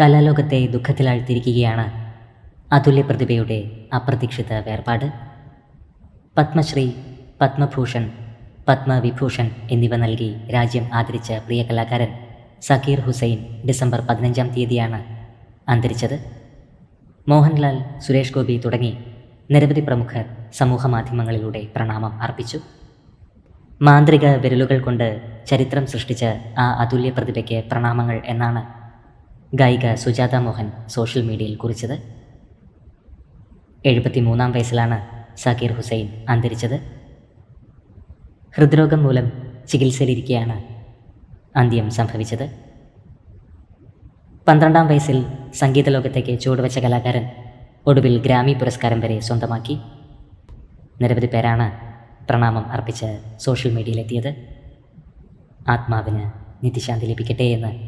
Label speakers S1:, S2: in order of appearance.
S1: കലാലോകത്തെ ദുഃഖത്തിലാഴ്ത്തിയിരിക്കുകയാണ് അതുല്യ പ്രതിഭയുടെ അപ്രതീക്ഷിത വേർപാട്. പത്മശ്രീ പത്മഭൂഷൺ പത്മവിഭൂഷൺ എന്നിവ നൽകി രാജ്യം ആദരിച്ച പ്രിയ കലാകാരൻ സക്കീർ ഹുസൈൻ ഡിസംബർ പതിനഞ്ചാം തീയതിയാണ് അന്തരിച്ചത്. മോഹൻലാൽ സുരേഷ് ഗോപി തുടങ്ങി നിരവധി പ്രമുഖർ സമൂഹ മാധ്യമങ്ങളിലൂടെ പ്രണാമം അർപ്പിച്ചു. മാന്ത്രിക വിരലുകൾ കൊണ്ട് ചരിത്രം സൃഷ്ടിച്ച ആ അതുല്യ പ്രതിഭയ്ക്ക് പ്രണാമങ്ങൾ എന്നാണ് ഗായിക സുജാത മോഹൻ സോഷ്യൽ മീഡിയയിൽ കുറിച്ചത്. എഴുപത്തിമൂന്നാം വയസ്സിലാണ് സക്കീർ ഹുസൈൻ അന്തരിച്ചത്. ഹൃദ്രോഗം മൂലം ചികിത്സയിലിരിക്കെയാണ് അന്ത്യം സംഭവിച്ചത്. പന്ത്രണ്ടാം വയസ്സിൽ സംഗീത ലോകത്തേക്ക് ചുവടുവെച്ച കലാകാരൻ ഒടുവിൽ ഗ്രാമി പുരസ്കാരം വരെ സ്വന്തമാക്കി. നിരവധി പേരാണ് പ്രണാമം അർപ്പിച്ച് സോഷ്യൽ മീഡിയയിലെത്തിയത്. ആത്മാവിന് നിത്യശാന്തി ലഭിക്കട്ടെ എന്ന്